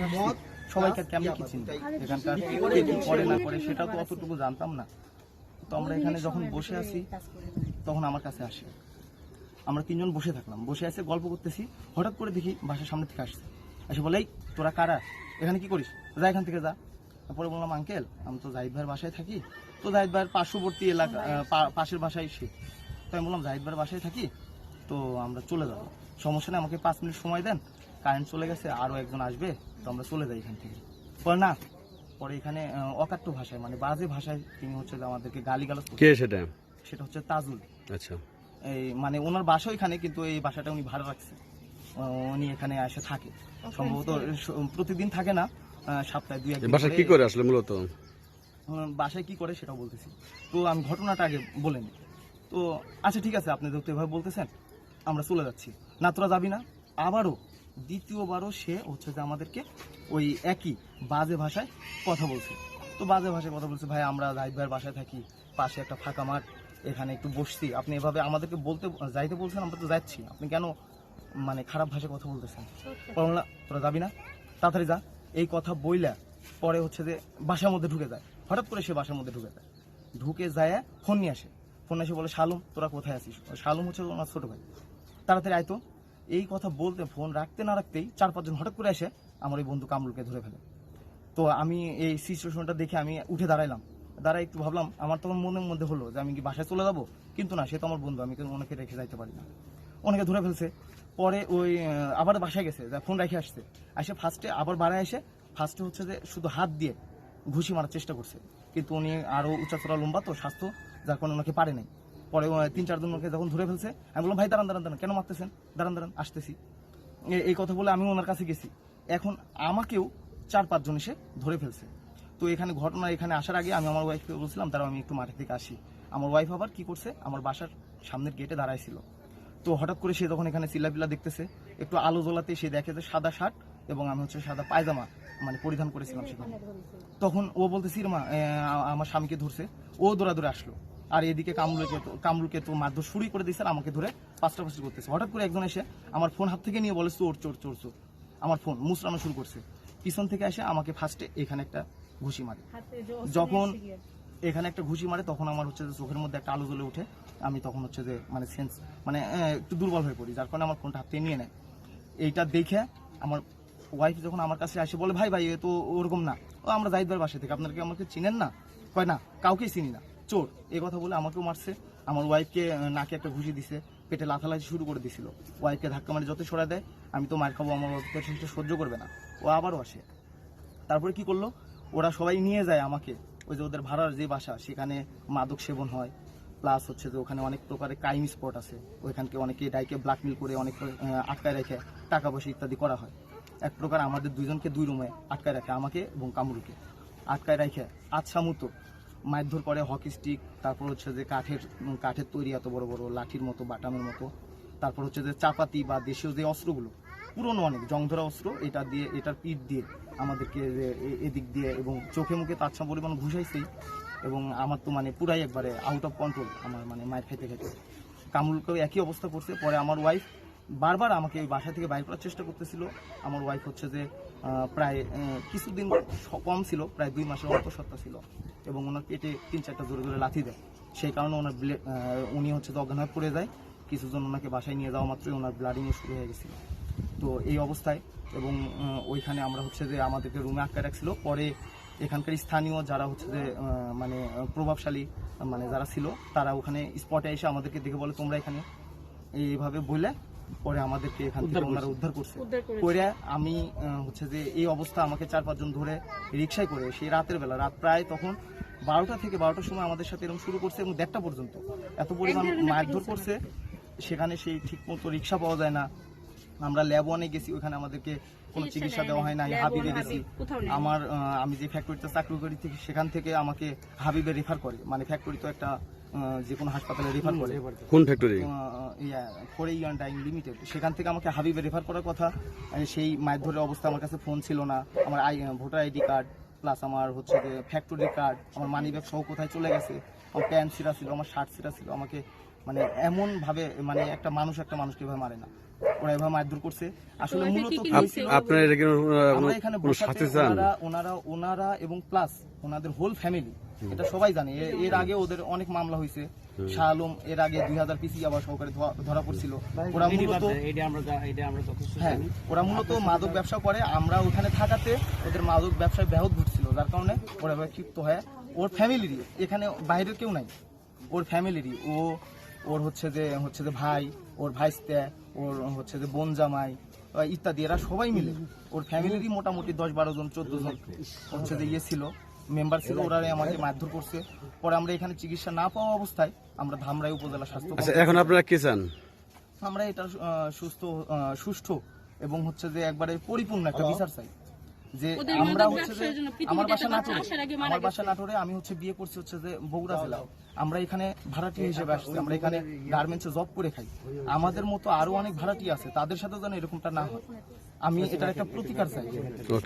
মদ সবাইকে কেমন কি চিনবে এখানকার কে কি করে না করে সেটা তো অতটুকু জানতাম না। তো আমরা এখানে যখন বসে আছি তখন আমার কাছে আসে। আমরা তিনজন বসে থাকলাম। বসে আছে গল্প করতেছি। হঠাৎ করে দেখি বাসার সামনে থেকে আসছে। এসে বলে "এই, তোরা কারা? এখানে কি করিস? যা এখান থেকে যা। তারপরে বললাম আঙ্কেল আমি তো জাহিদ ভাইয়ের বাসায় থাকি। তো জাহিদ ভাইয়ের পার্শ্ববর্তী এলাকা পাশের বাসায় সে। তো আমি বললাম জাহিদ ভাইয়ের বাসায় থাকি? তো আমরা চলে যাব। সমস্যা নেই আমাকে পাঁচ মিনিট সময় দেন। কারেন্ট চলে গেছে আরও একজন আসবে তো আমরা চলে যাই এখান থেকে। পরে না পরে এখানে অকাট্য ভাষায় মানে বাজে ভাষায় তিনি হচ্ছে যে আমাদেরকে গালি গালাজ কে সেটা? সেটা হচ্ছে তাজুল। আচ্ছা। এই মানে ওনার বাসা এখানে কিন্তু এই বাসাটা উনি ভাড়া রাখছে। উনি এখানে এসে থাকে। সম্ভবত প্রতিদিন থাকে না সপ্তাহে দুই একদিন বাসা কি করে আসলে মূলত? বাসায় কি করে সেটাও বলতেছি। তো আমি ঘটনাটা আগে বলে নিই। তো আচ্ছা ঠিক আছে আপনি যেহেতু এভাবে বলতেছেন আমরা চলে যাচ্ছি। না তোরা যাবি না আবারও দ্বিতীয়বারও সে হচ্ছে যে আমাদেরকে ওই একই বাজে ভাষায় কথা বলছে। তো বাজে ভাষায় কথা বলছে ভাই আমরা জাহিদ ভাইয়ের বাসায় থাকি পাশে একটা ফাঁকা মাঠ এখানে একটু বসছি। আপনি এভাবে আমাদেরকে বলতে যাইতে বলছেন আমরা তো যাচ্ছি। আপনি কেন মানে খারাপ ভাষায় কথা বলতেছেন? না তোরা যাবি না? তাড়াতাড়ি যা। এই কথা বইলা পরে হচ্ছে যে বাসার মধ্যে ঢুকে যায়। হঠাৎ করে সে বাসার মধ্যে ঢুকে যায়। ঢুকে যায় ফোন নিয়ে আসে। ফোন এসে বলে শালুম তোরা কোথায় আছিস? শালুম হচ্ছে ওনার ছোট ভাই। তাড়াতাড়ি আয়তো এই কথা বলতে, ফোন রাখতে না রাখতেই চার পাঁচজন হঠাৎ করে এসে আমার এই বন্ধু কামরুলকে ধরে ফেলে। তো আমি এই সিচুয়েশনটা দেখে আমি উঠে দাঁড়াইলাম। দাঁড়াই একটু ভাবলাম, আমার তখন মনের মধ্যে হলো যে আমি কি বাসায় চলে যাব? কিন্তু না, সে তো আমার বন্ধু, আমি কিন্তু ওনাকে রেখে যাইতে পারি না। ওনাকে ধরে ফেলছে। পরে ওই আবার বাসায় গেছে, যা ফোন রেখে আসছে। এসে ফার্স্টে আবার বাড়ায় এসে ফার্স্টে হচ্ছে যে শুধু হাত দিয়ে ঘুষি মারার চেষ্টা করছে। কিন্তু উনি আরও উচ্চতরা লম্বা তো, স্বাস্থ্য যার কারণে ওনাকে পারে নাই। পরে তিন চারজন ওনাকে যখন ধরে ফেলছে, আমি বললাম, ভাই, দাঁড়ান দাঁড়ান কেন মারতেছেন? দাঁড়ান দাঁড়ান, আসতেছি। এই কথা বলে আমি ওনার কাছে গেছি। এখন আমাকেও চার পাঁচজন এসে ধরে ফেলছে। তো এখানে ঘটনা এখানে আসার আগে আমি আমার ওয়াইফকে বলছিলাম তারা আমি একটু মাঠের থেকে আসি। আমার ওয়াইফ আবার কি করছে? আমার বাসার সামনের গেটে দাঁড়াইছিল। তো হঠাৎ করে সে যখন এখানে চিল্লাপিল্লা দেখতেছে, একটু আলো জ্বলাতে সে দেখে যে সাদা শার্ট এবং আমি হচ্ছে সাদা পায়জামা মানে পরিধান করেছিলাম সেখানে। তখন ও বলতে সিরমা আমার স্বামীকে ধরছে। ও দৌড়াদৌড়ে আসলো। আর এদিকে কামরুলকে তো কামরুলকে তো মারধর শুরুই করে দিয়েছে আর আমাকে ধরে পাঁচটা পাঁচটি করতেছে। হঠাৎ করে একজন এসে আমার ফোন হাত থেকে নিয়ে বলে চোর চোর চোর চোর। আমার ফোন মুসরানো শুরু করছে। পিছন থেকে এসে আমাকে ফার্স্টে এখানে একটা ঘুষি মারে। যখন এখানে একটা ঘুষি মারে তখন আমার হচ্ছে যে চোখের মধ্যে একটা আলো জ্বলে ওঠে। আমি তখন হচ্ছে যে মানে সেন্স মানে একটু দুর্বল হয়ে পড়ি যার কারণে আমার ফোনটা হাতে নিয়ে নেয়। এইটা দেখে আমার ওয়াইফ যখন আমার কাছে আসে বলে ভাই ভাই এ তো ওরকম না। ও আমরা জাহিদ ভাইয়ের বাসা থেকে আপনারা কি আমাকে চিনেন না? কয় না কাউকেই চিনি না। চোর এই কথা বলে আমাকেও মারছে। আমার ওয়াইফকে নাকে একটা ঘুষি দিছে, পেটে লাথালাথি শুরু করে দিছিল। ওয়াইফকে ধাক্কা মারি যত সরা দেয়, আমি তো মার খাব, আমার পেশেন্টটা সহ্য করবে না। ও আবারও আসে। তারপরে কি করল? ওরা সবাই নিয়ে যায় আমাকে। ওই যে ওদের ভাড়ার যে বাসা, সেখানে মাদক সেবন হয়। প্লাস হচ্ছে যে ওখানে অনেক প্রকারের ক্রাইম স্পট আছে। ওইখানকে অনেকে ডাইকে ব্ল্যাকমেল করে অনেক আটকায় রেখে টাকা পয়সা ইত্যাদি করা হয়। এক প্রকার আমাদের দুজনকে দুই রুমে আটকায় রাখে আমাকে এবং কামরুকে আটকায় রেখে আচ্ছা মতো মারধর করে, হকি স্টিক তারপর হচ্ছে যে কাঠের কাঠের তৈরি এত বড় বড় লাঠির মতো, বাটামের মতো। তারপর হচ্ছে যে চাপাতি বা দেশীয় যে অস্ত্রগুলো, পুরনো অনেক, জংধরা অস্ত্র, এটা দিয়ে, এটার পিঠ দিয়ে আমাদেরকে এদিক দিয়ে এবং চোখে মুখে তার তাচ্ছা পরিমাণ ঘুষাইছেই এবং আমার তো মানে পুরাই একবারে আউট অফ কন্ট্রোল আমার মানে মায়ের খাইতে খাইতে। কামরুলকেও একই অবস্থা করছে। পরে আমার ওয়াইফ বারবার আমাকে ওই বাসা থেকে বাইর করার চেষ্টা করতেছিল। আমার ওয়াইফ হচ্ছে যে প্রায় কিছুদিন কম ছিল, প্রায় দুই মাসের অল্পসত্তা ছিল। এবং ওনার পেটে তিন চারটা জোরে জোরে লাথি দেয়। সেই কারণে ওনার উনি হচ্ছে অজ্ঞান হয়ে পড়ে যায়। কিছুজন ওনাকে বাসায় নিয়ে যাওয়া মাত্রই ওনার ব্লাডিং শুরু হয়ে গেছিল। তো এই অবস্থায় এবং ওইখানে আমরা হচ্ছে যে আমাদেরকে রুমে আটকায় রাখছিল। পরে এখানকার স্থানীয় যারা হচ্ছে যে মানে প্রভাবশালী মানে যারা ছিল, তারা ওখানে স্পটে এসে আমাদেরকে দেখে বলে, তোমরা এখানে এইভাবে বলে পরে আমাদেরকে এখান থেকে ওনারা উদ্ধার করছে। করে আমি হচ্ছে যে এই অবস্থা আমাকে চার পাঁচজন ধরে রিক্সায় করে সেই রাতের বেলা রাত প্রায় তখন বারোটা থেকে বারোটার সময় আমাদের সাথে এরকম শুরু করছে এবং দেড়টা পর্যন্ত। এত পরিমাণ মারধর করছে সেখানে সেই ঠিক মতো রিক্সা পাওয়া যায় না। আমরা ল্যাব ওয়ানে গেছি ওখানে আমাদেরকে কোনো চিকিৎসা দেওয়া হয় না হাবিবে গেছি। আমার আমি যে ফ্যাক্টরিতে চাকরি করি থেকে সেখান থেকে আমাকে হাবিবে রেফার করে। মানে ফ্যাক্টরি তো একটা যে কোনো হাসপাতালে রেফার করে। কোন ফ্যাক্টরি ফোর ইয়ান টাইম লিমিটেড সেখান থেকে আমাকে হাবিবে রেফার করার কথা। সেই মায়ের ধরে অবস্থা আমার কাছে ফোন ছিল না। আমার আই ভোটার আইডি কার্ড প্লাস আমার হচ্ছে যে ফ্যাক্টরি কার্ড আমার মানি ব্যাগ সহ কোথায় চলে গেছে। আমার প্যান্ট সিরা ছিল আমার শার্ট সিরা ছিল। আমাকে মানে এমন ভাবে মানে একটা মানুষ একটা মানুষকে এভাবে মারে না। ওরা এভাবে মারধর করছে। আসলে মূলত? আপনার আমরা এখানে বসাতে ওনারা ওনারা ওনারা এবং প্লাস ওনাদের হোল ফ্যামিলি এটা সবাই জানে। এর আগে ওদের অনেক মামলা হয়েছে। শাহ আলম এর আগে দুই হাজার পিসি আবার সহকারে ধরা- পড়ছিল। ওরা মূলত হ্যাঁ ওরা মূলত মাদক ব্যবসা করে। আমরা ওখানে থাকাতে ওদের মাদক ব্যবসায় ব্যাহত ঘটছিল। যার কারণে ওরা ক্ষিপ্ত হয়ে ওর ফ্যামিলিরই এখানে বাইরের কেউ নাই। ওর ফ্যামিলিরই ও ওর হচ্ছে যে হচ্ছে যে ভাই ওর ভাইস্তে ওর হচ্ছে যে বোন জামাই ইত্যাদি এরা সবাই মিলে। ওর ফ্যামিলিরই মোটামুটি দশ বারো জন চোদ্দ জন হচ্ছে যে ইয়ে ছিল মেম্বার ছিল ওরা আমাকে মারধর করছে। পরে আমরা এখানে চিকিৎসা না পাওয়া অবস্থায় আমরা ধামরাই উপজেলা স্বাস্থ্য আচ্ছা এখন আপনারা কি চান? আমরা এটা সুস্থ সুষ্ঠু এবং হচ্ছে যে একবারে পরিপূর্ণ একটা বিচার চাই। যে আমরা হচ্ছে যে আমার বাসা নাটোরে আমার বাসা নাটোরে আমি হচ্ছে বিয়ে করছি হচ্ছে যে বগুড়া জেলা। আমরা এখানে ভাড়াটি হিসেবে আসছি আমরা এখানে গার্মেন্টসে জব করে খাই। আমাদের মতো আরও অনেক ভাড়াটি আছে তাদের সাথে যেন এরকমটা না হয়। আমি এটার একটা প্রতিকার চাই। ওকে